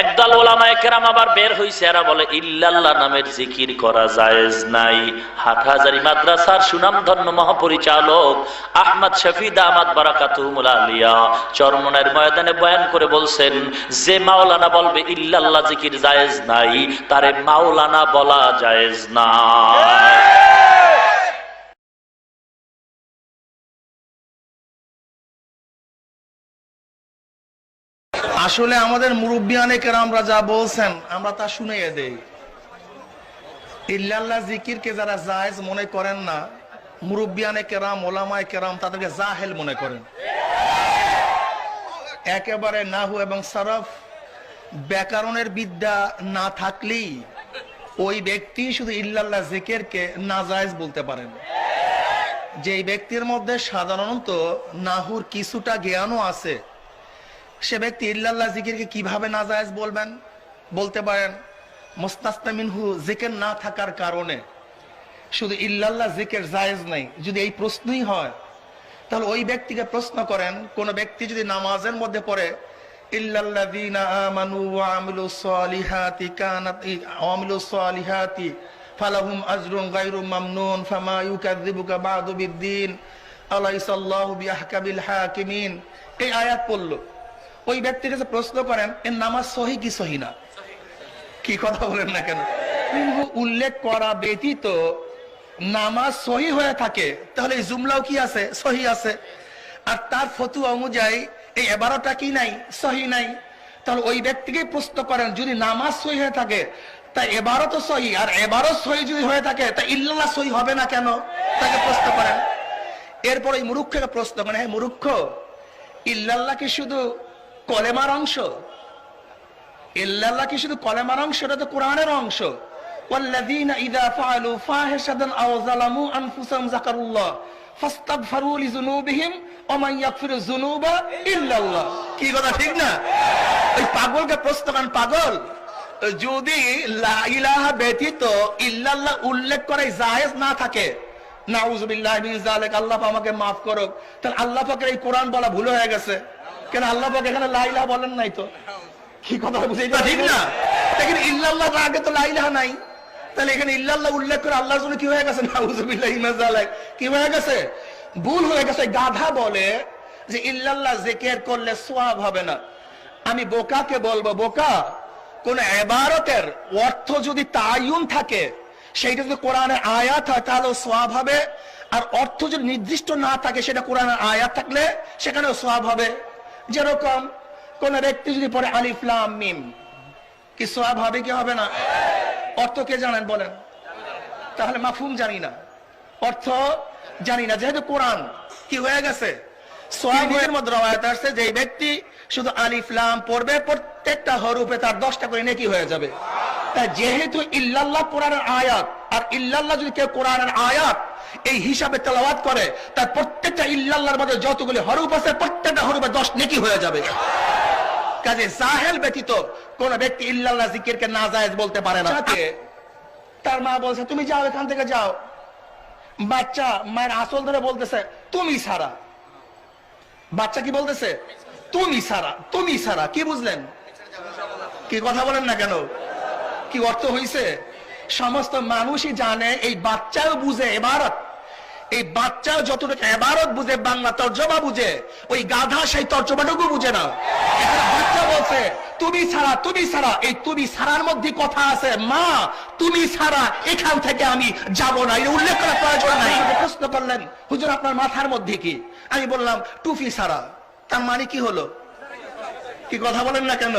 একদল ওলামায়ে কেরাম আবার বের হইছে, এরা বলে, ইল্লাল্লাহ নামের জিকির করা জায়েজ নাই। হাটহাজারি মাদ্রাসার সুনামধন্য মহাপরিচালক আহমদ শফিদ আহমদ বারাকাতুহুল আলিয়া চরমনের ময়দানে বয়ান করে বলছেন, যে মাওলানা বলবে, ইল্লাল্লাহ জিকির জায়েজ নাই, তারে মাওলানা বলা জায়েজ নাই আসলে আমাদের মুরব্বিয়ানে কেরামরা যা বলছেন, আমরা তা শুনিয়ে দেই। ইল্লাল্লাহ জিকিরকে যারা জায়েজ মনে করেন না, মুরব্বিয়ানে কেরাম, ওলামায় কেরাম তাদেরকে জাহেল মনে করেন। একেবারে নাহু এবং সরফ, ব্যাকরণের বিদ্যা না থাকলেই ওই ব্যক্তি শুধু ইল্লাল্লাহ জিকিরকে নাজায়েজ বলতে পারেন। যেই ব্যক্তির মধ্যে সাধারণত নাহুর কিছুটা জ্ঞানও আছে সে ব্যক্তি ইল্লাল্লাহ জিকিরকে কীভাবে নাজায়েজ বলবেন? বলতে পারেন মুস্তাস্তামিনহু জিকির না থাকার কারণে। শুধু ইল্লাল্লাহ জিকির জায়েজ নাই। যদি এই প্রশ্নই হয়, তাহলে ওই ব্যক্তিকে প্রশ্ন করেন, কোন ব্যক্তি যদি নামাজের মধ্যে পড়ে, ইল্লাল্লাযীনা আমানু ওয়া আমিলুস সালিহাতি কানাত আমিলুস সালিহাতি ফালাহুম আজরুন গায়রু মামনুন ফামা ইউকাযযিবুকা বা'দু বিদ্দিন, আলাইসাল্লাহু বিআহকামিল হাকিমিন। এই আয়াত পড়ল। ওই ব্যক্তির কাছে প্রশ্ন করেন এর নামাজ সহি কি সহি না? কি কথা বলেন না কেন? কিন্তু উল্লেখ করা ব্যতীত নামাজ সহি হয়ে থাকে। তাহলে এই জুমলাও কি আছে? সহি আছে। আর তার ফতুয়া অনুযায়ী এই এবারোটা কি নাই? সহি নাই। তাহলে ওই ব্যক্তিকে প্রশ্ন করেন, যদি নামাজ সহি হয়ে থাকে, তা এবারও তো সহি? আর এবারও সহি যদি হয়ে থাকে, তা ইল্লাল্লাহ সহি হবে না কেন? তাকে প্রশ্ন করেন। এরপর ওই মুরুক্ষকে প্রশ্ন করেন হ্যাঁ মুরুক্ষ, ইল্লাল্লাহ কি শুধু কলেমার অংশ ইল্লাল্লাহ কি শুধু কলেমার অংশ এটা তো কোরআনের অংশ والذين إذا فعلوا فاحشة أو ظلموا أنفسهم ذكروا الله فاستغفروا لذنوبهم ومن يغفر الذنوب إلا الله কি কথা ঠিক না ওই পাগলকে প্রশ্ন করেন পাগল যদি লা ইলাহা ব্যতীত ইল্লাল্লাহ উল্লেখ করে জায়েজ না থাকে নাউজুবিল্লাহ মিন যালিক আল্লাহ পাক আমাকে maaf করুক তাহলে আল্লাহ পাকের এই কোরআন বলা ভুল হয়ে গেছে কেন আল্লাহ পাক এখানে লা ইলাহা বলেন নাই তো? কি কথা বুঝে ঠিক না। দেখেন ইল্লাল্লাহ আগে তো লা ইলাহা নাই। তাহলে এখানে ইল্লাল্লাহ উল্লেখ করে আল্লাহর জন্য কি হয়ে গেছে? নাউজুবিল্লাহ কি হয়ে গেছে? ভুল হয়ে গেছে। গাধা বলে যে ইল্লাল্লাহ জিকির করলে সওয়াব হবে না। আমি বোকাকে বলব বোকা কোন এবারতের অর্থ যদি তায়ুন থাকে সেইটা যদি কোরআনের আয়াত হয় তাহলে সোয়াব হবে। আর অর্থ যদি নির্দিষ্ট না থাকে সেটা কোরআনের আয়াত থাকলে সেখানেও সোয়াব হবে। যেরকম কোন ব্যক্তি যদি পড়ে আলিফলাম মিম কি সোয়াব হবে কি হবে না? অর্থ কে জানেন বলেন? তাহলে মাফুম জানি না। অর্থ জানি না যেহেতু কোরআন কি হয়ে গেছে? সোয়াবের মধ্যে রবায়ত আসছে যে ব্যক্তি শুধু আলিফ, লাম পড়বে, প্রত্যেকটা হরুপে তার দশটা করে নেকি হয়ে যাবে। যেহেতু ইল্লাল্লাহ কোরআনের আয়াত, আর ইল্লাল্লাহ যদি কেউ কোরআনের আয়াত এই হিসাবে তেলাওয়াত করে, তার প্রত্যেকটা ইল্লাল্লাহর মধ্যে যতগুলি হরুপ আছে, প্রত্যেকটা হরুপে দশ নেকি হয়ে যাবে। কাজে জাহেল ব্যতীত কোন ব্যক্তি ইল্লাল্লাহ জিকিরকে না জায়েজ বলতে পারে না। তার মা বলছে, তুমি যাও, এখান থেকে যাও। বাচ্চা মায়ের আসল ধরে বলতেছে, তুমি সারা বাচ্চা কি বলতেছে? তুমি কি বুঝলেন? কি কথা বলেন না কেন? কি অর্থ হইছে? সমস্ত মানুষই জানে, এই বাচ্চাও বুঝে এবারত। এই বাচ্চাও যতটুকু এবারত বুঝে, বাংলা তর্জমা বুঝে, ওই গাধা সেই তর্জমাটুকু বুঝে না। বাচ্চা বলছে, তুমি ছাড়া তুমি ছাড়া এই তুমি ছাড়ার মধ্যে কথা আছে। মা, তুমি ছাড়া এখান থেকে আমি যাব না। এটা উল্লেখ করার প্রয়োজন নাই। প্রশ্ন করলেন, হুজুর, আপনার মাথার মধ্যে কি? আমি বললাম টুপি ছাড়া তার মানে কি হলো? কি কথা বলেন না কেন?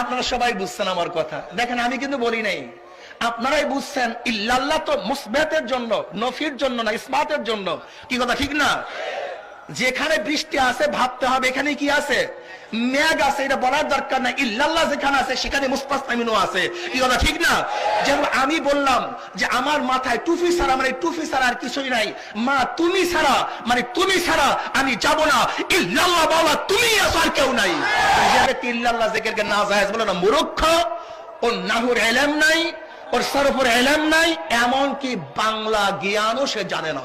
আপনারা সবাই বুঝছেন আমার কথা। দেখেন, আমি কিন্তু বলি নাই। আপনারাই বুঝছেন, ইল্লাল্লাহ তো মুসবেতের জন্য, নফির জন্য না ইসমাতের জন্য। কি কথা, ঠিক না? যেখানে বৃষ্টি আছে, ভাবতে হবে, এখানে কি আছে? মেঘ আছে, এটা বলার দরকার নাই। ইল্লাল্লাহ যেখানে আছে, সেখানে মুস্তাসমিনও আছে। কি কথা, ঠিক না? যেমন আমি বললাম যে আমার মাথায় টুপি ছাড়া মানে টুপি ছাড়া আর কিছুই নাই। মা, তুমি ছাড়া মানে তুমি ছাড়া আমি যাব না। ইল্লাল্লাহ বলা তুমি আছো আর কেউ নাই। ইল্লাল্লাহ জিকিরকে না জায়েজ বলে না? মূর্খ ও নাহুর এলেম নাই, ওর সরফর এলেম নাই এমন কি বাংলা জ্ঞানও সে জানে না।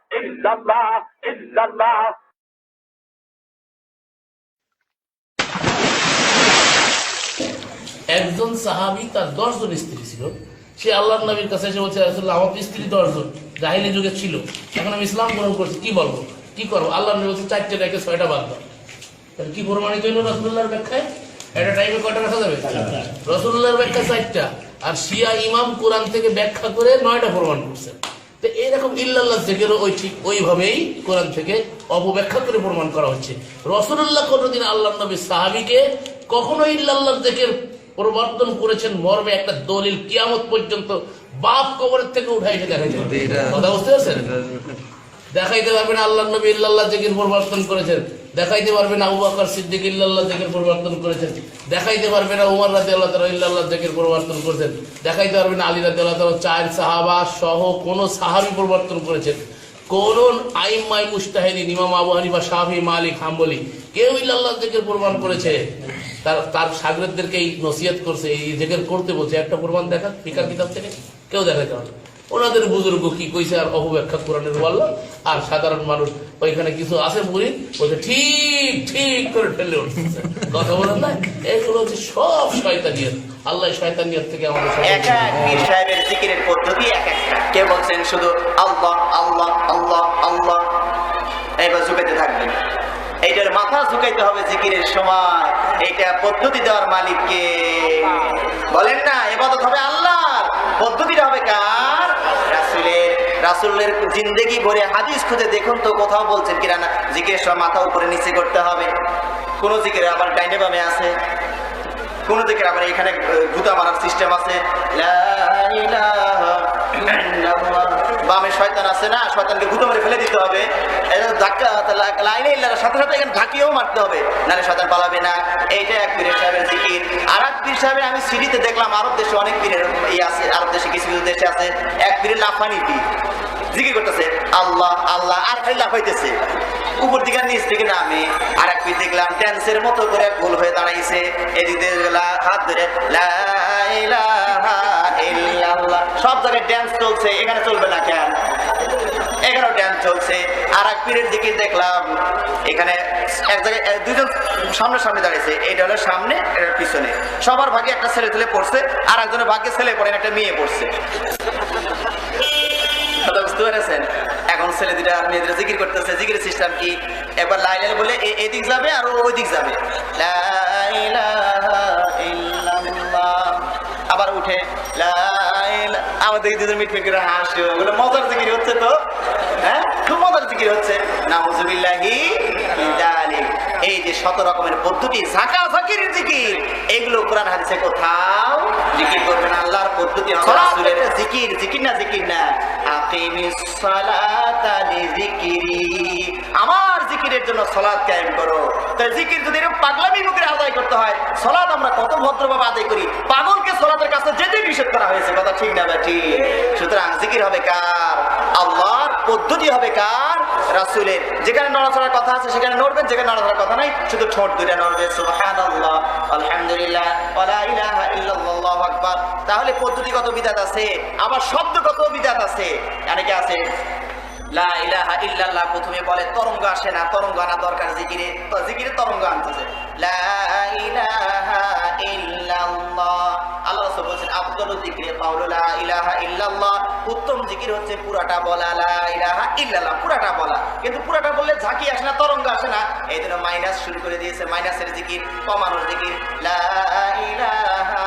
একজন সাহাবি তার দশজন স্ত্রী ছিল। সে আল্লাহ নবীর কাছে এসে বলছে আমার স্ত্রী দশজন, জাহিলি যুগে ছিল। এখন আমি ইসলাম গ্রহণ করছি, কি বলব? কি করব? আল্লাহ নবী বলছে, চারটে রেখে ছয়টা বাদ দাও। কি প্রমাণিত হইল রসুল্লাহর ব্যাখ্যায়? একটা টাইমে কয়টা রাখা যাবে? রসুল্লাহর ব্যাখ্যা চারটা। আর শিয়া ইমাম কোরআন থেকে ব্যাখ্যা করে নয়টা প্রমাণ করছে। তো এইরকম ইল্লাল্লাহ জেকেরও ওই ঠিক ওইভাবেই কোরআন থেকে অপব্যাখ্যা করে প্রমাণ করা হচ্ছে। রসুল্লাহ কোনোদিন আল্লাহ নবী সাহাবিকে কখনো ইল্লাল্লাহ জিকির প্রবর্তন করেছেন মর্মে একটা দলিল কিয়ামত পর্যন্ত বাপ কবরের থেকে উঠাই এসে দেখা যায় কথা বুঝতে পারছেন? দেখাইতে পারবেন আল্লাহ নবী ইল্লাল্লাহ জিকির প্রবর্তন করেছেন। দেখাইতে পারবেন আবু বকর সিদ্দিক ইল্লাল্লাহ জিকির পরিবর্তন করেছেন। দেখাইতে পারবে পারবেন উমর রাদিয়াল্লাহু তাআলা ইল্লাল্লাহ জিকির পরিবর্তন করেছেন। দেখাইতে পারবেন আলী রাদিয়াল্লাহু তাআলা চার সাহাবা সহ কোন সাহাবি পরিবর্তন করেছেন। কোন আইমাই মুস্তাহিদিন ইমাম আবু হানিফা, শাফি, মালিক, হাম্বলি কেউ ইল্লাল্লাহ জিকির প্রমাণ করেছে। তার তার সাগরেদদেরকে এই নসিহত করছে, এই জিকির করতে বলছে। একটা প্রমাণ দেখা ফিকার কিতাব থেকে। কেউ দেখাতে পারে না। ওনাদের বুজুর্গ কি কইছে আর অপব্যাখ্যা কোরআনের বলল আর সাধারণ মানুষ ওইখানে কিছু আছে মুড়ি বলছে ঠিক ঠিক করে ঠেলে উঠতেছে কথা বলেন না? এগুলো হচ্ছে সব শয়তানিয়ত। আল্লাহ শয়তানিয়ত থেকে আমাদের এক এক পীর সাহেবের জিকিরের পদ্ধতি এক কেউ বলছেন শুধু আল্লাহ আল্লাহ আল্লাহ আল্লাহ। এবার থাকবেন। এইটার মাথা ঝুঁকাইতে হবে জিকিরের সময়। এইটা পদ্ধতি দেওয়ার মালিককে। বলেন না, এবাদত হবে আল্লাহর। পদ্ধতিটা হবে কার? রাসুলের। রাসুলের জিন্দেগি ভরে হাদিস খুঁজে দেখুন তো কোথাও বলছেন কিনা না। জিকিরের সময় মাথা উপরে নিচে করতে হবে। কোন জিকের আবার ডাইনে বামে আছে। কোন দিকে আবার এখানে গুতা মারার সিস্টেম আছে। বামে শয়তান আছে না, শয়তানকে গুতা মেরে ফেলে দিতে হবে। লাইনে সাথে এখানে ঢাকিয়েও মারতে হবে। নাহলে শয়তান পালাবে না। এইটা এক আর আমি দেখলাম দেশে অনেক আছে দেশে কিছু কিছু দেশে আছে। এক করতেছে, আল্লাহ আল্লাহ, আর লাফাইতেছে। উপর দিকে নিচ দিকে নামে আর এক দেখলাম ড্যান্সের মতো করে গোল হয়ে দাঁড়াইছে। এদিকে হাত ধরে। সব জায়গায় ড্যান্স চলছে, এখানে চলবে না কেন? এখানেও ড্যান্স চলছে। আর এক পীরের দিকে দেখলাম, এখানে এক জায়গায় দুজন সামনে সামনে দাঁড়িয়েছে। এইটা হলো সামনে, এটা পিছনে। সবার ভাগে একটা ছেলে ছেলে পড়ছে আর একজনের ভাগ্যে ছেলে পড়ে একটা মেয়ে পড়ছে। বুঝতে পেরেছেন? এখন ছেলে দুটা মেয়েদের জিকির করতেছে, জিকির সিস্টেম কি একবার লাইলাল বলে এদিক যাবে আর ওই দিক যাবে আবার উঠে আমাদের দুজন মিট মিট করে হাসো ওগুলো মজার জিকির হচ্ছে তো হ্যাঁ খুব মজার জিকির হচ্ছে না হুজুবিল্লাহি। এই যে শত রকমের পদ্ধতি ঝাঁকা ঝাঁকির জিকির এগুলো কোরআন হাদিসে কোথাও জিকির করবেন আল্লাহর পদ্ধতি রাসূলের জিকির জিকির না জিকির না। আকিমিস সালাতা লিযিকরি। আমার জিকিরের জন্য সালাত কায়েম করো। তো জিকির যদি এরকম পাগলামি মুখে আদায় করতে হয় সালাত আমরা কত ভদ্রভাবে আদায় করি। পাগলকে সালাতের কাছে যেতে নিষেধ করা হয়েছে কথা ঠিক না ঠিক? সুতরাং জিকির হবে কার? পদ্ধতি হবে কার? রাসূলের। যেখানে নড়াচড়ার কথা আছে, সেখানে নড়বেন, যেখানে নড়াচড়ার কথা নাই, শুধু ঠোঁট দুইটা নড়বে আলহামদুলিল্লাহ তাহলে পদ্ধতিগত বিধাত আছে, আবার শব্দগত বিধাত আছে। অনেকে আছে? লা ইলাহা ইল্লাল্লাহ প্রথমে বলে, তরঙ্গ আসে না, তরঙ্গ আনা দরকার জিকিরে। জিকিরে তরঙ্গ আনতেছে। লা ইলাহা ইল্লাল্লাহ। আল্লাহ রাসূল বলেছেন, আফদালু যিকরি লা ইলাহা ইল্লাল্লাহ। উত্তম জিকির হচ্ছে পুরাটা বলা, লা ইলাহা ইল্লাল্লাহ। পুরাটা বলা। কিন্তু পুরাটা বললে ঝাঁকি আসে না, তরঙ্গ আসে না। এই জন্য মাইনাস শুরু করে দিয়েছে মাইনাসের জিকির কমানোর জিকির লা ইলাহা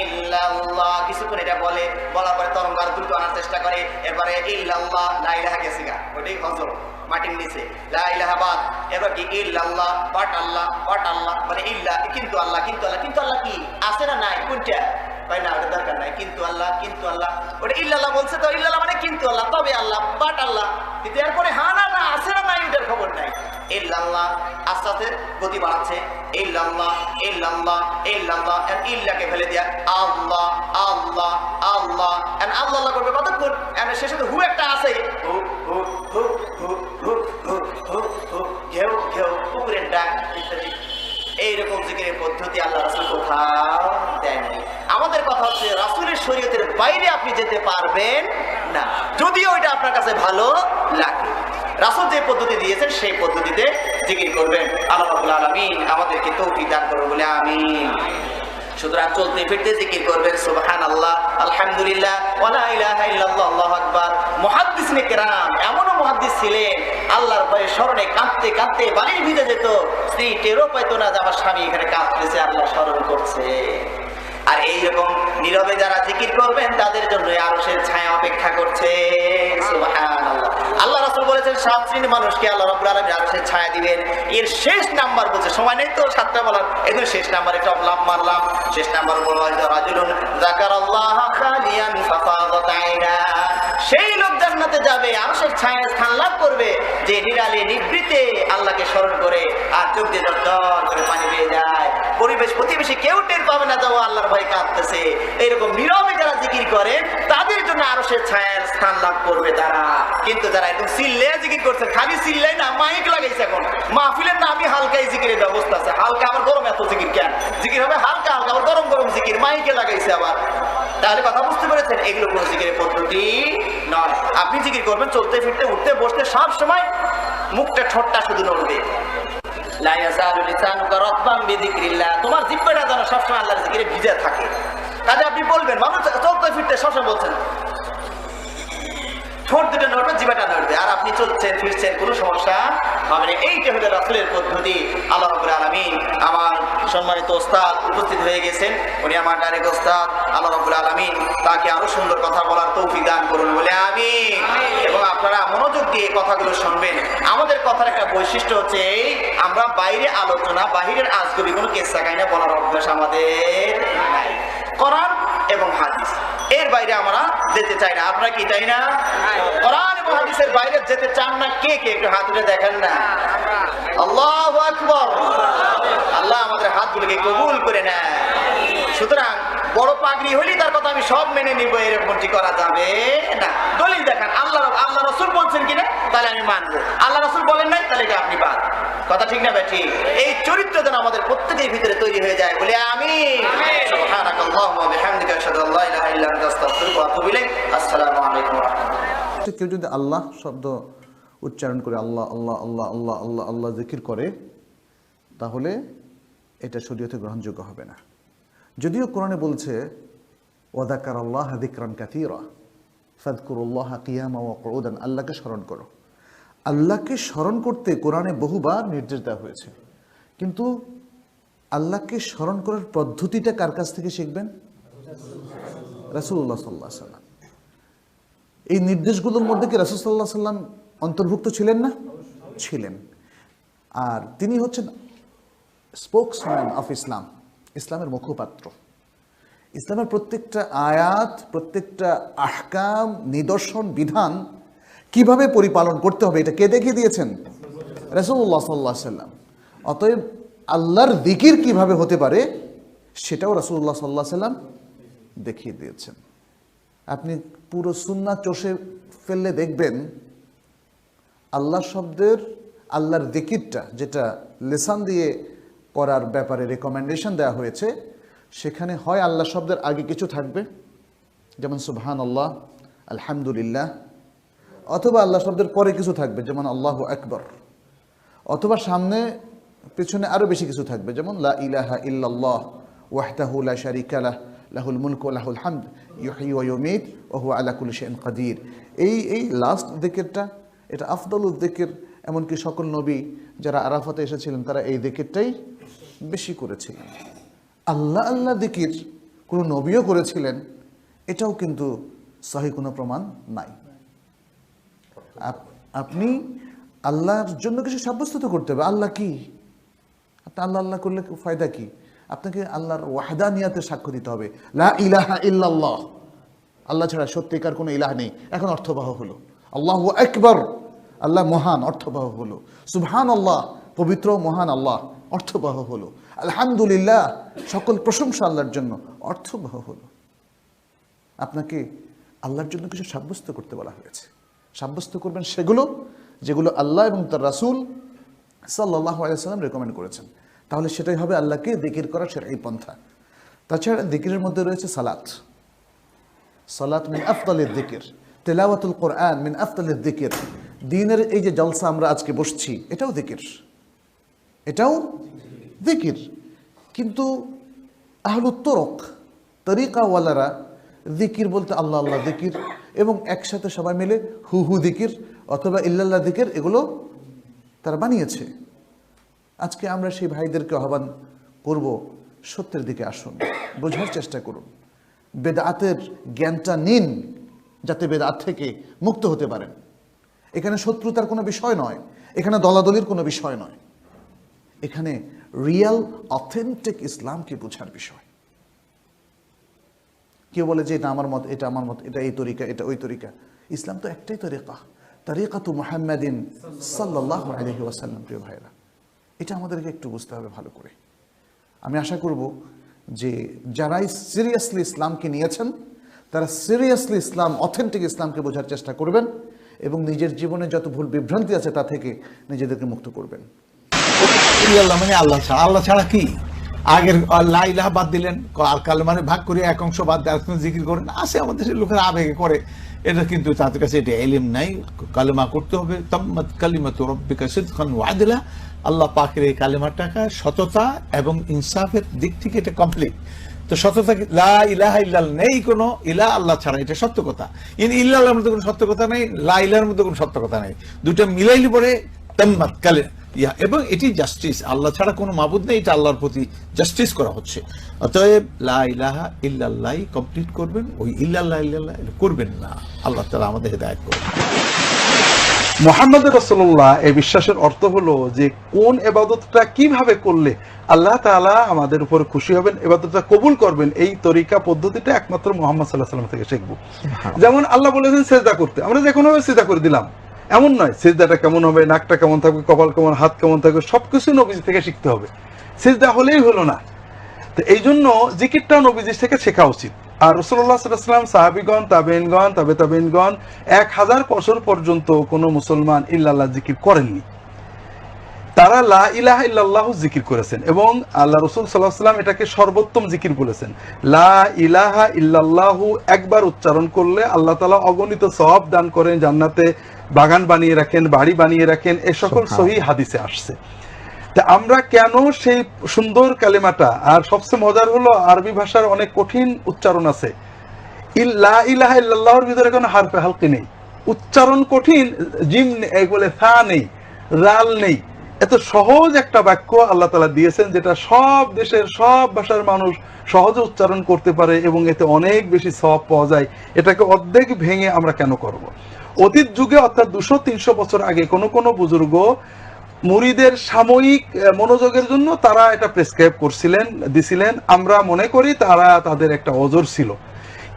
ইল্লাল্লাহ। কিছুক্ষণ এটা বলে, বলার পরে তরঙ্গ দ্রুত আনার চেষ্টা করে, এরপরে ইল্লাল্লাহ, লা ইলাহা গেছে গা ওটাই হজর, মাটির নিচে। লা ইলাহা বাদ। এবার কি? ইল্লাল্লাহ, বাট আল্লাহ বাট আল্লাহ। মানে ইল্লা, কিন্তু আল্লাহ কিন্তু আল্লাহ কিন্তু আল্লাহ কি? আছে না নাই? কোনটা? ভাই না ওটা দরকার নাই। কিন্তু আল্লাহ কিন্তু আল্লাহ। ওটা ইল্লাল্লাহ বলছে তো, ইল্লাল্লাহ মানে কিন্তু আল্লাহ, তবে আল্লাহ, বাট আল্লাহ। কিন্তু এরপরে হা না না আছে না নাই ওটার খবর নাই। ইল্লাল্লাহ, আস্তে আস্তে গতি বাড়াচ্ছে। ইল্লাল্লাহ ইল্লাল্লাহ ইল্লাল্লাহ আর ইল্লাকে ফেলে দিয়া। আল্লাহ আল্লাহ আল্লাহ আর আল্লাহ আল্লাহ করবে কতক্ষণ? আর শেষে তো হু একটা আছে। হু হু হু হু হু হু হু হু, ঘেউ ঘেউ কুকুরের ডাক ইত্যাদি। এইরকম জিকিরের পদ্ধতি আল্লাহ রাসুল কোথাও দেয় নাই আমাদের কথা হচ্ছে রাসুলের শরীয়তের বাইরে আপনি যেতে পারবেন না। যদিও এটা আপনার কাছে ভালো লাগে। রাসুল যে পদ্ধতি দিয়েছেন, সেই পদ্ধতিতে জিকির করবেন। আল্লাহ রাব্বুল আলামিন আমাদেরকে তৌফিক দান করবে বলে আমিন। সুতরাং চলতে ফিরতে জিকির করবেন সুবহান আল্লাহ আলহামদুলিল্লাহ ওয়ালা ইলাহা ইল্লাল্লাহ, আল্লাহু আকবার। মুহাদ্দিসিনে কেরাম, এমনও মুহাদ্দিস ছিলেন, আল্লাহর ভয়ে স্মরণে কাঁদতে কাঁদতে বাড়ির ভিতরে যেত। স্ত্রী টেরও পাইতো না যে আমার স্বামী এখানে কাঁদতেছে, আল্লাহ স্মরণ করছে। আর এই রকম নীরবে যারা জিকির করবেন, তাদের জন্য আরসের ছায়া অপেক্ষা করছে। আল্লাহ রাসুল বলেছেন, সাত শ্রেণির মানুষকে আল্লাহ রব্বুল আলমী আরসের ছায়া দিবেন। এর শেষ নাম্বার বলছে, সময় নেই তো সাতটা বলার। এদের শেষ নাম্বার একটা অবলাভ মারলাম। শেষ নাম্বার বলা হয়তো রাজুলুন খালিয়ান আইনা। সেই লোক জান্নাতে যাবে আরশের ছায়া স্থান লাভ করবে, যে নিরালে নিবৃতে আল্লাহকে স্মরণ করে আর চোখ দিয়ে দর করে পানি পেয়ে যায়। পরিবেশ প্রতিবেশী কেউ টের পাবে না, যাও আল্লাহর ভয় কাঁদতেছে। এরকম নীরবে যারা জিকির করে, তাদের জন্য আরশের ছায়ার স্থান লাভ করবে তারা। কিন্তু যারা একদম সিল্লে জিকির করছে, খালি সিল্লাই না, মাইক লাগাইছে এখন। মাহফিলের নামই হালকাই জিকিরের ব্যবস্থা আছে। হালকা আবার গরম এত জিকির কেন? জিকির হবে হালকা হালকা আবার গরম গরম জিকির, মাইকে লাগাইছে আবার। তাহলে কথা বুঝতে পেরেছেন, এগুলো কোনো জিকিরের পদ্ধতি নয়। আপনি জিকির করবেন, চলতে ফিরতে, উঠতে, বসতে, সব সময় মুখটা ঠোঁটটা শুধু নড়বে। তোমার জিব্বাটা যেন সবসময় আল্লাহর জিকিরে ভিজে থাকে। কাজে আপনি বলবেন, মানুষ চলতে ফিরতে সবসময় বলছেন ঠোঁট দুটো নড়বে জিবাটা নড়বে। আর আপনি চলছেন, ফিরছেন, কোনো সমস্যা হবে না। এইটা হলো রাসুলের পদ্ধতি। আল্লাহ রাব্বুল আলামিন আমার সম্মানিত ওস্তাদ উপস্থিত হয়ে গেছেন। উনি আমার ডাইরেক্ট ওস্তাদ। আল্লাহ রাব্বুল আলামিন তাকে আরও সুন্দর কথা বলার তৌফিক দান করুন বলে আমি। এবং আপনারা মনোযোগ দিয়ে কথাগুলো শুনবেন। আমাদের কথার একটা বৈশিষ্ট্য হচ্ছে এই, আমরা বাইরে আলোচনা, বাহিরের আজগবি কোনো কেসা কাহিনা বলার অভ্যাস আমাদের নাই। কোরআন এবং হাদিস। এর বাইরে আমরা যেতে চাই না। আপনারা কি চাই না? কোরআন এবং হাদিসের বাইরে যেতে চান না? কে কে? একটু হাত উঠে দেখেন না। আল্লাহ আকবর। আল্লাহ আমাদের হাতগুলোকে কবুল করে নেয় সুতরাং বড় পাগড়ি হইলে তার কথা আমি সব মেনে নিব এরকমটি করা যাবে না? দলিল দেখান। আল্লাহ আল্লাহ রসুল বলছেন কিনা তাহলে আমি মানবো। আল্লাহ রসুল বলেন নাই, তাহলে আপনি বাদ। কথা ঠিক না ব্যাটি এই চরিত্র যেন আমাদের প্রত্যেকের ভিতরে তৈরি হয়ে যায় বলে আমি। কেউ যদি আল্লাহ শব্দ উচ্চারণ করে আল্লাহ আল্লাহ আল্লাহ আল্লাহ আল্লাহ আল্লাহ জিকির করে তাহলে এটা শরীয়তে গ্রহণযোগ্য হবে না। যদিও কোরআনে বলছে ওয়াদাকার আল্লাহ দিকরান কাতিরা ফাদকুরুল্লাহ কিয়ামা ওয়া কউদান আল্লাহকে স্মরণ করো। আল্লাহকে স্মরণ করতে কোরআনে বহুবার নির্দেশ দেওয়া হয়েছে। কিন্তু আল্লাহকে স্মরণ করার পদ্ধতিটা কার কাছ থেকে শিখবেন? রাসূলুল্লাহ সাল্লাহ সাল্লাম এই নির্দেশগুলোর মধ্যে কি রাসুসাল্লাহ সাল্লাম অন্তর্ভুক্ত ছিলেন না? ছিলেন। আর তিনি হচ্ছেন স্পোকসম্যান অফ ইসলাম ইসলামের মুখপাত্র। ইসলামের প্রত্যেকটা আয়াত, প্রত্যেকটা আহকাম, নিদর্শন, বিধান কীভাবে পরিপালন করতে হবে? এটা কে দেখিয়ে দিয়েছেন? রাসুল্লাহ সাল্লাহ সাল্লাম। অতএব আল্লাহর দিকির কীভাবে হতে পারে, সেটাও রাসুল্লাহ সাল্লাহ সাল্লাম দেখিয়ে দিয়েছেন। আপনি পুরো সুন্না চষে ফেললে দেখবেন, আল্লাহ শব্দের, আল্লাহর দিকিরটা যেটা লেসান দিয়ে করার ব্যাপারে রেকমেন্ডেশন দেওয়া হয়েছে, সেখানে হয় আল্লাহ শব্দের আগে কিছু থাকবে। যেমন সুবহান আল্লাহ আলহামদুলিল্লাহ অথবা আল্লাহ শব্দের পরে কিছু থাকবে, যেমন আল্লাহ আকবর। অথবা সামনে, পেছনে আরও বেশি কিছু থাকবে, যেমন লা ইলাহা ইল্লাল্লাহ, ওয়াহদাহু লা শারিকা লাহ, লাহুল মুলক লাহুল হামদ, ইউহয়ি ওয়া ইউমীত, ওয়া হুয়া আলা কুল্লি শাইইন কাদির। এই এই লাস্ট দিকেরটা এটা আফদলুল দিকের এমনকি সকল নবী যারা আরাফাতে এসেছিলেন, তারা এই দিকেরটাই বেশি করেছিলেন। আল্লাহ আল্লাহ দিকির কোনো নবীও করেছিলেন, এটাও কিন্তু সহি কোনো প্রমাণ নাই। আপনি আল্লাহর জন্য কিছু সাব্যস্ত তো করতে হবে। আল্লাহ কি? আপনি আল্লাহ আল্লাহ করলে ফায়দা কি? আপনাকে আল্লাহর ওয়াহদানিয়াতে সাক্ষ্য দিতে হবে। লা ইলাহা ইল্লাল্লাহ। আল্লাহ ছাড়া সত্যিকার কোনো ইলাহ নেই। এখন অর্থবাহ হলো। আল্লাহ একবার আল্লাহ মহান, অর্থবহ হলো। সুবহান আল্লাহ পবিত্র, মহান আল্লাহ, অর্থবহ হলো। আলহামদুলিল্লাহ, সকল প্রশংসা আল্লাহর জন্য, অর্থবহ হলো। আপনাকে আল্লাহর জন্য কিছু সাব্যস্ত করতে বলা হয়েছে। সাব্যস্ত করবেন সেগুলো যেগুলো আল্লাহ এবং তার রাসূল সাল্লাহ আলাইসাল্লাম রেকমেন্ড করেছেন। তাহলে সেটাই হবে আল্লাহকে দিকির সেটা এই পন্থা। তাছাড়া দিকিরের মধ্যে রয়েছে সালাত। সালাত মিন আফতালের দিকির, তেলাওয়াতুল কোরআন মিন আফতালের দিকির। দিনের এই যে জলসা আমরা আজকে বসছি, এটাও দিকির। এটাও দিকির। কিন্তু আহলুত্তরক, তরিকাওয়ালারা দিকির বলতে আল্লাহ আল্লাহ দিকির এবং একসাথে সবাই মিলে হু হু দিকির অথবা ইল্লাল্লাহ দিকির এগুলো তারা বানিয়েছে। আজকে আমরা সেই ভাইদেরকে আহ্বান করব, সত্যের দিকে আসুন, বোঝার চেষ্টা করুন। বেদাতের জ্ঞানটা নিন যাতে বেদাত থেকে মুক্ত হতে পারেন। এখানে শত্রুতার কোনো বিষয় নয়, এখানে দলাদলির কোনো বিষয় নয়। এখানে রিয়েল অথেন্টিক ইসলামকে বোঝার বিষয়। কেউ বলে যে, এটা আমার মত, এটা আমার মত, এটা এই তরিকা, এটা ওই তরিকা। ইসলাম তো একটাই তরিকা। তরিকা তু মোহাম্মদিন সাল্লাহ আলহি ওয়াসাল্লাম, প্রিয় ভাইরা এটা আমাদেরকে একটু বুঝতে হবে ভালো করে। আমি আশা করব যে, যারাই সিরিয়াসলি ইসলামকে নিয়েছেন, তারা সিরিয়াসলি ইসলাম, অথেন্টিক ইসলামকে বোঝার চেষ্টা করবেন এবং নিজের জীবনে যত ভুল বিভ্রান্তি আছে তা থেকে নিজেদেরকে মুক্ত করবেন। আল্লাহ আল্লাহ ছাড়া আল্লাহ ছাড়া কি? আগের লাইলাহ বাদ দিলেন আর কাল মানে ভাগ করে এক অংশ বাদ দিয়ে জিকির করেন। আসে আমাদের লোকেরা আবেগে করে। এটা কিন্তু তাদের কাছে এটা এলিম নাই। কালেমা করতে হবে। তাম্মাত কালিমা তো রব্বিকা সিদ্খান ওয়াদিলা আল্লাহ পাকের এই কালেমাটাকা সততা এবং ইনসাফের দিক থেকে এটা কমপ্লিট তো সততা লা ইলাহা ইল্লাল নেই কোনো ইলা আল্লাহ ছাড়া, এটা সত্য কথা। ইন ইল্লাহর মধ্যে কোনো সত্য কথা নেই, লা ইলার মধ্যে কোনো সত্য কথা নেই। দুটো মিলাইলে পরে তাম্মাত কালে ইয়া এবং এটি জাস্টিস আল্লাহ ছাড়া কোনো মাবুদ নেই এটা আল্লাহর প্রতি জাস্টিস করা হচ্ছে। অতএব লা ইলাহা ইল্লাল্লাহ কমপ্লিট করবেন ওই ইল্লাল্লাহ ইল্লাল্লাহ করবেন না। আল্লাহ তাআলা আমাদের হেদায়েত করবেন মোহাম্মদ রসল্লাহ এই বিশ্বাসের অর্থ হলো যে কোন এবাদতটা কীভাবে করলে আল্লাহ তাআলা আমাদের উপর খুশি হবেন এবাদতটা কবুল করবেন এই তরিকা পদ্ধতিটা একমাত্র মোহাম্মদ সাল্লাহ সাল্লাম থেকে শিখব। যেমন আল্লাহ বলেছেন সেজদা করতে। আমরা যে কোনো সেজদা করে দিলাম। এমন নয়, সেজদাটা কেমন হবে, নাকটা কেমন থাকবে, কপাল কেমন, হাত কেমন থাকবে সবকিছু নবীজি থেকে শিখতে হবে। সেজদা হলেই হলো না। তো এই জন্য জিকিরটাও নবীজির থেকে শেখা উচিত। আর রসুল্লাহ সাল্লাম সাহাবিগণ তাবেনগণ তাবে তাবেনগণ এক হাজার বছর পর্যন্ত কোনো মুসলমান ইল্লাল্লাহ জিকির করেননি। তারা লা ইলাহা ইল্লাল্লাহ জিকির করেছেন এবং আল্লাহ রসুল সাল্লাহ সাল্লাম এটাকে সর্বোত্তম জিকির বলেছেন। লা ইলাহা ইল্লাল্লাহু একবার উচ্চারণ করলে আল্লাহ তালা অগণিত সব দান করেন জান্নাতে বাগান বানিয়ে রাখেন বাড়ি বানিয়ে রাখেন এ সকল সহি হাদিসে আসছে। তা আমরা কেন সেই সুন্দর কালেমাটা আর সবচেয়ে মজার হলো আরবি ভাষার অনেক কঠিন উচ্চারণ আছে। ইল্লা ইলাহা ইল্লাল্লাহর ভিতরে কোনো হারফে হালকি নেই। উচ্চারণ কঠিন জিম বলে ফা নেই রাল নেই। এত সহজ একটা বাক্য আল্লাহ তালা দিয়েছেন যেটা সব দেশের সব ভাষার মানুষ সহজে উচ্চারণ করতে পারে এবং এতে অনেক বেশি সব পাওয়া যায়। এটাকে অর্ধেক ভেঙে আমরা কেন করব। অতীত যুগে অর্থাৎ দুশো তিনশো বছর আগে কোনো কোনো বুজুর্গ মুরিদের সাময়িক মনোযোগের জন্য তারা এটা প্রেসক্রাইব করছিলেন দিছিলেন। আমরা মনে করি তারা তাদের একটা অজর ছিল।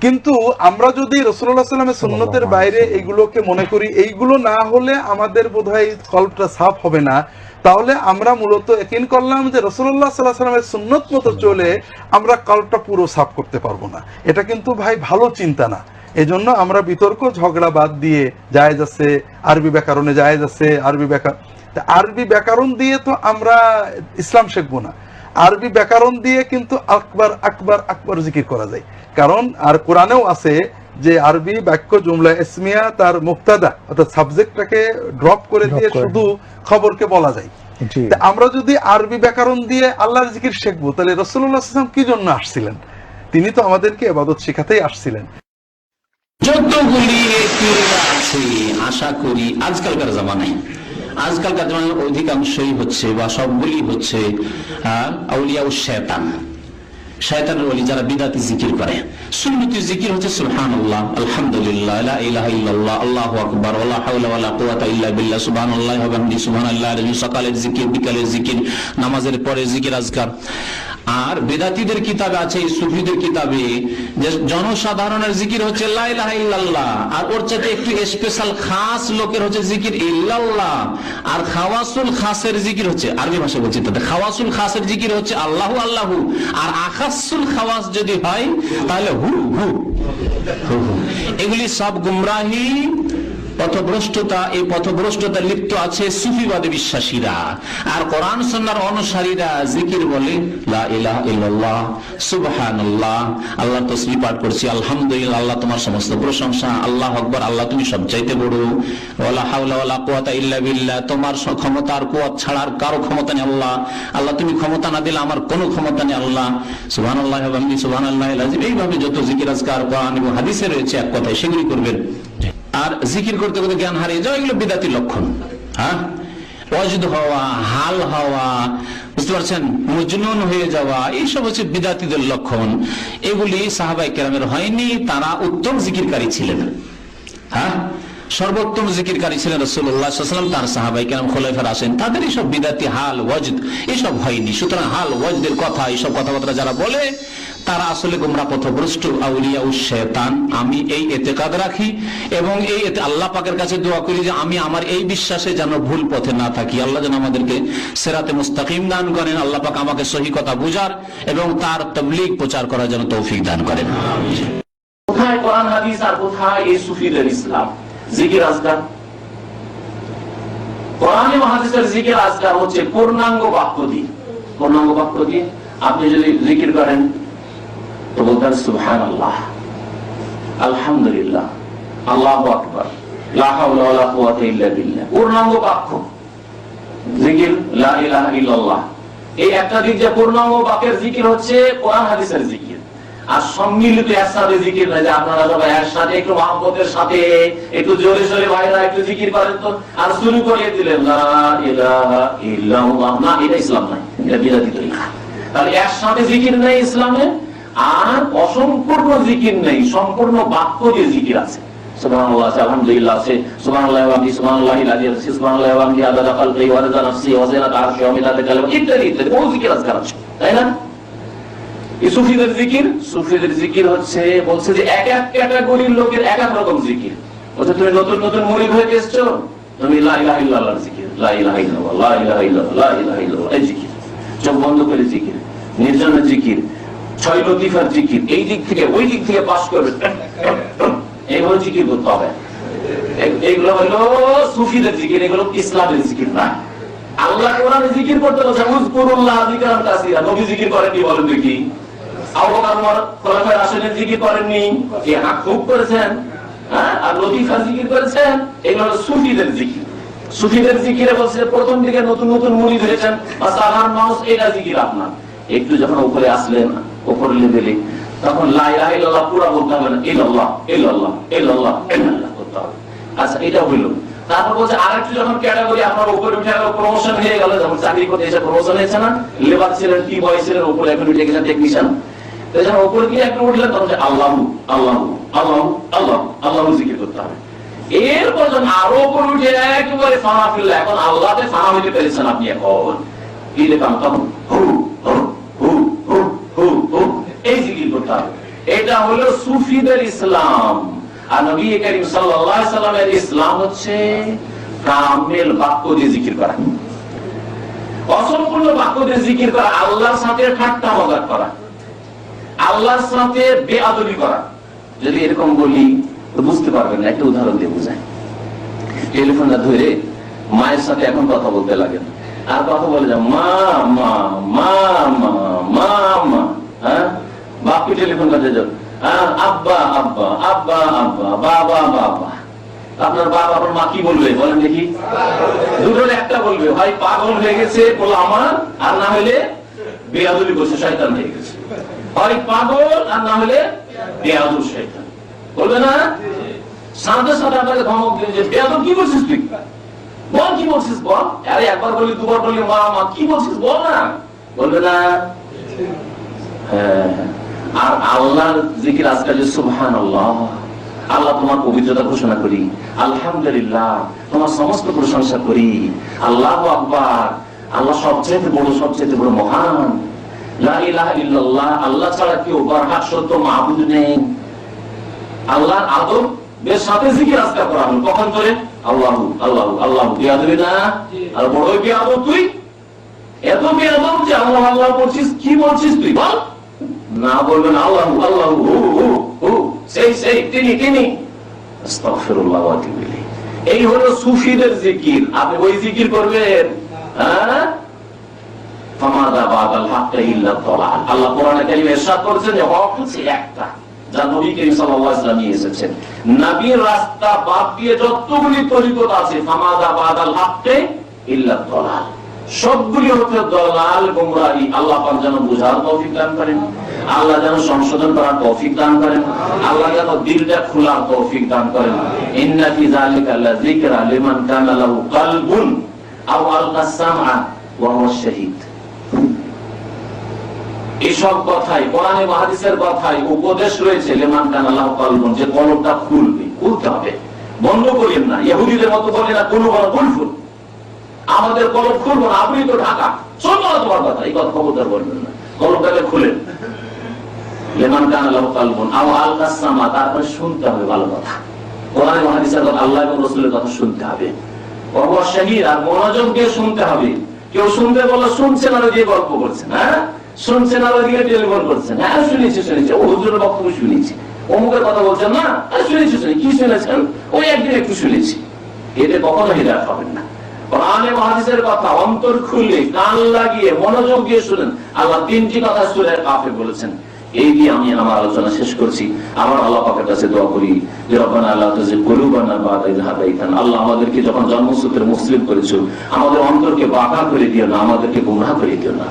কিন্তু আমরা যদি রসুল্লাহ সাল্লামের সুন্নতের বাইরে এগুলোকে মনে করি এইগুলো না হলে আমাদের বোধহয় কল্পটা সাফ হবে না। তাহলে আমরা মূলত একিন করলাম যে রসুল্লাহ সাল্লাহ সাল্লামের সুন্নত মতো চলে আমরা কল্পটা পুরো সাফ করতে পারব না। এটা কিন্তু ভাই ভালো চিন্তা না। এজন্য আমরা বিতর্ক ঝগড়া বাদ দিয়ে জায়েজ আছে আরবি ব্যাকরণে জায়েজ আছে আরবি ব্যাকরণ তা আরবি ব্যাকরণ দিয়ে তো আমরা ইসলাম শিখব না। আরবি ব্যাকরণ দিয়ে কিন্তু আকবার আকবার আকবার জিকির করা যায়। কারণ আর কোরআনেও আছে যে আরবি বাক্য জুমলা ইসমিয়া তার মুক্তাদা অর্থাৎ সাবজেক্টটাকে ড্রপ করে দিয়ে শুধু খবরকে বলা যায়। আমরা যদি আরবি ব্যাকরণ দিয়ে আল্লাহর জিকির শিখব তাহলে রসুল্লাহ কি জন্য আসছিলেন? তিনি তো আমাদেরকে এবাদত শেখাতেই আসছিলেন। যতগুলি আছে, আশা করি আজকালকার আজকালকার অধিকাংশই হচ্ছে বা সবগুলি হচ্ছে আউলিয়া শেতান শয়তানের যারা বিদাতি জিকির করে। সুন্নতি জিকির হচ্ছে সুবহানাল্লাহ, আলহামদুলিল্লাহ, লা ইলাহা ইল্লাল্লাহ, আল্লাহু আকবার ওয়া লা হাওলা ওয়া লা কুওয়াতা ইল্লা বিল্লাহ, সুবহানাল্লাহি ওয়া বিহামদিহি, সুবহানাল্লাহি সকালের জিকির, বিকালের জিকির, নামাজের পরে জিকির আজকার। আর বেদাতিদের কিতাবে আছে সুফিদের কিতাবে। যে জনসাধারণের জিকির হচ্ছে লা ইলাহা ইল্লাল্লাহ আর ওর চাইতে একটু স্পেশাল খাস লোকের হচ্ছে জিকির ইল্লাল্লাহ। আর খাওয়াসুল খাসের জিকির হচ্ছে আরবি ভাষা বলছি তাতে খাওয়াসুল খাসের জিকির হচ্ছে আল্লাহু আল্লাহু। আর আখাসুল খাওয়াস যদি হয় তাহলে হু, হু। এগুলি সব গুমরাহি পথভ্রষ্টতা, এই পথভ্রষ্টতা লিপ্ত আছে সুফিবাদী বিশ্বাসীরা। আর কোরআন সন্ন্যার অনুসারীরা জিকির বলে সুবহানাল্লাহ আল্লাহ তসবি পাঠ করছি, আলহামদুলিল্লাহ, আল্লাহ তোমার সমস্ত প্রশংসা, আল্লাহ আকবার, আল্লাহ তুমি সবচাইতে বড়। কুওয়াতা ইল্লা বিল্লাহ, তোমার ক্ষমতা আর কুয়াত ছাড়ার কারও ক্ষমতা নেই আল্লাহ। আল্লাহ তুমি ক্ষমতা না দিলে আমার কোনো ক্ষমতা নেই আল্লাহ। সুবহানাল্লাহ সুবহানাল্লাহিল এইভাবে যত জিকির আজকার, কোরআন এবং হাদিসে রয়েছে, এক কথায় সেগুলি করবেন। আর জিকির করতে করতে জ্ঞান হারিয়ে যাওয়া, এগুলো বিদাতি লক্ষণ। হ্যাঁ? অজদ হওয়া, হাল হওয়া, বুঝতে পারছেন? মজনুন হয়ে যাওয়া, এইসব হচ্ছে বিদাতিদের লক্ষণ। এগুলি সাহাবাই কেরামের হয়নি, তারা উত্তম জিকিরকারী ছিলেন। হ্যাঁ? সর্বোত্তম জিকিরকারী ছিলেন রসুল্লাহাম তার সাহাবাই কেরাম খোলাফার আসেন। তাদের এইসব বিদাতি, হাল, ওয়াজদ এসব হয়নি। সুতরাং হাল, ওয়াজদের কথা, এইসব কথাবার্তা যারা বলে তারা আসলে গোমরা পথভ্রষ্ট, আউলিয়া শেতান আমি এই এতেকাদ রাখি এবং এই আল্লাহ পাকের কাছে দোয়া করি যে আমি আমার এই বিশ্বাসে যেন ভুল পথে না থাকি। আল্লাহ যেন আমাদেরকে সেরাতে মুস্তাকিম দান করেন। আল্লাহ পাক আমাকে সহি কথা বুঝার এবং তার তবলিগ প্রচার করার জন্য তৌফিক দান করেন। কোথায় কোরআন, হাদিস আর কোথায় এই সুফিদের ইসলাম? জিকির কোরআনে জিকির হচ্ছে পূর্ণাঙ্গ বাক্য দিয়ে। পূর্ণাঙ্গ বাক্য দিয়ে আপনি যদি জিকির করেন তো বলতেন সুবহান আল্লাহ আলহামদুলিল্লাহ আল্লাহ আকবর একটা জোরে ভাইরা একটু জিকির করেন তো। আর শুরু করিয়ে দিলেন না, এটা ইসলাম নাই এটা তাহলে একসাথে জিকির নেই ইসলামে আর অসম্পূর্ণ জিকির নেই, সম্পূর্ণ বাক্য দিয়ে জিকির আছে। যে লোকের এক এক রকম জিকির। বলছে, তুমি নতুন নতুন মুরিদ হয়ে এসছো? তুমি জিকির। জিকির। চোখ বন্ধ করে জিকির। নির্জনের জিকির। ছয় লতিফার জিকির। এই দিক থেকে ওই দিক থেকে করবে এইভাবে জিকির করতে হবে। এগুলো হলো সুফিদের জিকির, এগুলো ইসলামের জিকির না। হ্যাঁ? জিকির করেছেন সুফিদের জিকির। সুফিদের বলছে, প্রথম দিকে নতুন নতুন মুড়ি ধরেছেন। বা সাধারণ মানুষ এটা জিকির আপনার। একটু যখন উপরে আসলেন উপরে লেভেলে তখন লা ইলাহা পুরো বলতে হবে না, ইল্লাল্লাহ ইল্লাল্লাহ ইল্লাল্লাহ ইল্লাল্লাহ করতে হবে। আচ্ছা এটা হইল। তারপর বলছে কি বয় ছিলেন আল্লাহ আল্লাহ আল্লাহ আল্লাহ আল্লাহ জিকির করতে হবে। এরপর আরও উপরে উঠে একেবারে ফানা ফিরলে, এখন আল্লাহতে ফানা আপনি এখন। কি হু হু হু হু হু হু এই হবে এটা হলো সুফিদের ইসলাম। আর নবী করিম সাল্লাল্লাহু সাল্লামের ইসলাম হচ্ছে কামেল বাক্য দিয়ে জিকির করা। অসম্পূর্ণ বাক্য দিয়ে জিকির করা, আল্লাহর সাথে ঠাট্টা মজাক করা, আল্লাহর সাথে বেআদবি করা। যদি এরকম বলি, তো বুঝতে পারবেন না, একটা উদাহরণ দিয়ে বুঝায়। টেলিফোনটা ধরে মায়ের সাথে এখন কথা বলতে লাগেন। আর কথা বলে যা মা মা মা মা মা মা। হ্যাঁ? বাপকে টেলিফোন যাও হ্যাঁ আব্বা আব্বা আব্বা আব্বা, বাবা বাবা। আপনার বাবা আপনার মা কি বলবে? বলেন দেখি। দুটোর একটা বলবে হয় পাগল হয়ে গেছে, বলো আমার, আর না হলে বেয়াদুলি করছে, শয়তান হয়ে গেছে। হয় পাগল, আর না হলে বেয়াদুল শয়তান। বলবে না? সাথে সাথে আপনাকে ধমক দিলে যে, বেয়াদব কি বলছিস তুই? বল, কি বলছিস বল? আরে একবার বলি দুবার বলি মা মা, কি বলছিস বল না। বলবে না। হ্যাঁ। আর আল্লাহর জিকির আজকাল যে সুবহান আল্লাহ আল্লাহ তোমার পবিত্রতা ঘোষণা করি আলহামদুলিল্লাহ তোমার সমস্ত প্রশংসা করি। আল্লাহ আকবার আল্লাহ সবচেয়ে বড় সবচেয়ে বড় মহান। আল্লাহ ছাড়া কেউ সত্য মাহবুদ নেই। আল্লাহর বেশ সাথে জিকির আজকা করা হলো কখন করে? আল্লাহ আল্লাহ আল্লাহ বিয়াদবি না? আর বড় বিয়াদব তুই? এত বিয়াদব যে আল্লাহ আল্লাহ বলছিস কি বলছিস তুই? বল। না বলবেন সেই সেই, তিনি তিনি। এই হলো সুফিদের জিকির। আপনি ওই জিকির করবেন। হ্যাঁ? আল্লাহ কোরআনে ইরশাদ করেছেন যে হক হচ্ছে একটা, যা নবী করিম সাল্লাল্লাহু আলাইহি এসেছেন। নবীর রাস্তা বাদ দিয়ে যতগুলি তরিকত আছে, ফামাদা বাদাল হাক্কা ইল্লা দালাল। সবগুলি হচ্ছে দলাল, গুমরাহি। আল্লাহ পাক যেন বুঝার তৌফিক দান করেন। আল্লাহ যেন সংশোধন করার তৌফিক দান করেন। আল্লাহ যেন দিলটা খোলার তৌফিক দান করেন। ইন্না ফি যালিকা লাযিকরা লিমান কানা লাহু কলবুন আও আলকা সামআ ওয়া হুয়া শাহীদ। এসব কথাই, কোরআনে মাহাদিসের কথাই উপদেশ রয়েছে, লেমান কান আল্লাহ কলবন, যে কলমটা খুলবে, খুলতে হবে। বন্ধ করিয়েন না। ইহুদিদের মতো বলে না, কোনো বড় কুলফুল আমাদের কলম খুলবো না, আপনি তো ঢাকা। চলবো না তোমার কথা, এই কথা খবরদার বলবেন না। কলমটাকে খুলেন শুনেছি শুনেছি শুনে কি শুনেছেন? ওই একদিন একটু শুনেছি। এতে কখনো হৃদয় পাবেন না। আমাদেরকে যখন জন্মসূত্রে মুসলিম করেছ, আমাদের অন্তরকে বাঁকা করে দিও না, আমাদেরকে গুমরাহ করে দিও না।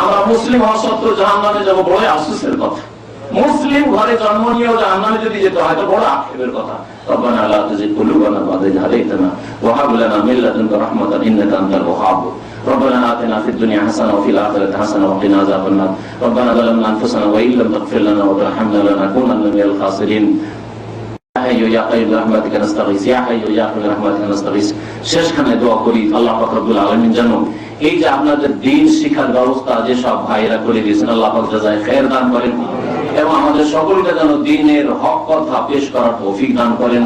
আমরা মুসলিম হওয়া সত্ত্বেও জাহান্নামে যাব, বড় আফসোসের কথা। মুসলিম ঘরে জন্ম নিয়েও জাহান্নামে যদি যেতে হয়, তো বড় আক্ষেপের কথা। রব্বানা আল্লাহ তাজিদ কুলুবানা বাদা ইয হাদাইতানা ওয়া হাব লানা মিন লাদুনকা রাহমাতান ইন্নাকা আনতাল ওয়াহ্হাব ربنا آتنا في الدنيا حسنة وفي الآخرة حسنة وقنا عذاب النار ربنا ظلمنا أنفسنا وإن لم تغفر لنا وترحمنا لنكونن من الخاسرين يا حي يا قيوم برحمتك نستغيث يا حي يا قيوم برحمتك نستغيث শেষখানে দোয়া করি আল্লাহ পাক রব্বুল আলামিন যেন এই যে আপনাদের দিন শিক্ষার ব্যবস্থা যে সব ভাইরা করে দিয়েছেন আল্লাহ পাক জাযায় খায়ের দান করেন এবং আমাদের সকলকে যেন দিনের হক কথা পেশ করার তৌফিক দান করেন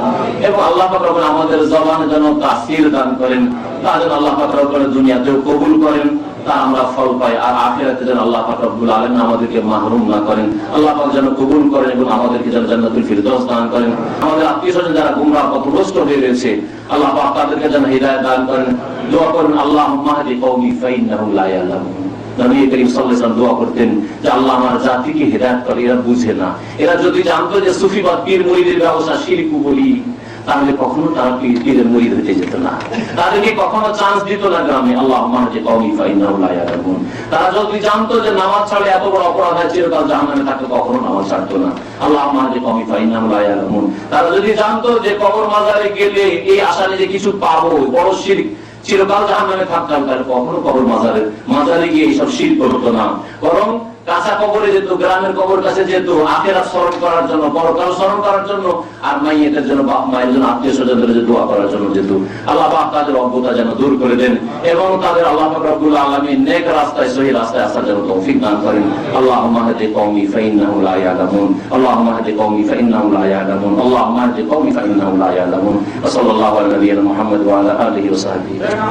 এবং আল্লাহ পাক আমাদের জবানে যেন তাসির দান করেন, তা যেন আল্লাহ পাক রব্বুল দুনিয়াতেও কবুল করেন, তা আমরা ফল পাই আর আখিরাতে যেন আল্লাহ পাক রব্বুল আলামিন আমাদেরকে মাহরুম না করেন। আল্লাহ পাক যেন কবুল করেন এবং আমাদেরকে যেন জান্নাতুল ফিরদৌস দান করেন। আমাদের আত্মীয়স্বজন যারা গুমরাহ পথভ্রষ্ট হয়ে রয়েছে, আল্লাহ পাক তাদেরকে যেন হিদায়াত দান করেন। দোয়া করেন, আল্লাহুম্মা হাদি কওমি ফাইন্নাহুম লা ইয়ালামুন। তাহলে কখনো তারা যদি জানতো যে নামাজ ছাড়লে এত বড় অপরাধ কখনো নামাজ ছাড়তো না। আল্লাহ ইয়ালামুন। তারা যদি জানতো যে কবর মাজারে গেলে এই আশারে যে কিছু পাবো, বড় শিরক চিরকাল জাহান নামে থাকতাম, তাহলে কখনো কবর মাজারে মাজারে গিয়ে এইসব শিল্প করতো না। বরং কাঁচা কবরে যেত, গ্রামের কবর কাছে যেত আখেরা স্মরণ করার জন্য পরকাল স্মরণ করার জন্য, আর মাইয়েদের জন্য, বাপ মায়ের জন্য, আত্মীয় স্বজনদের দোয়া করার জন্য যেত। আল্লাহ বাপ তাদের অজ্ঞতা যেন দূর করে দেন এবং তাদের আল্লাহ আলমী নেক রাস্তায়, সহি রাস্তায় আসার জন্য তৌফিক দান করেন। আল্লাহ মাহাদে কওমি ফাইন্নাহু লা আল্লাহ কওমি ফাইন্নাহু লা আল্লাহ মাহাদে কওমি ফাইন্নাহু লা ইয়ালামুন। ওয়া মুহাম্মদ ওয়া আলা আলিহি ওয়া সাহবিহি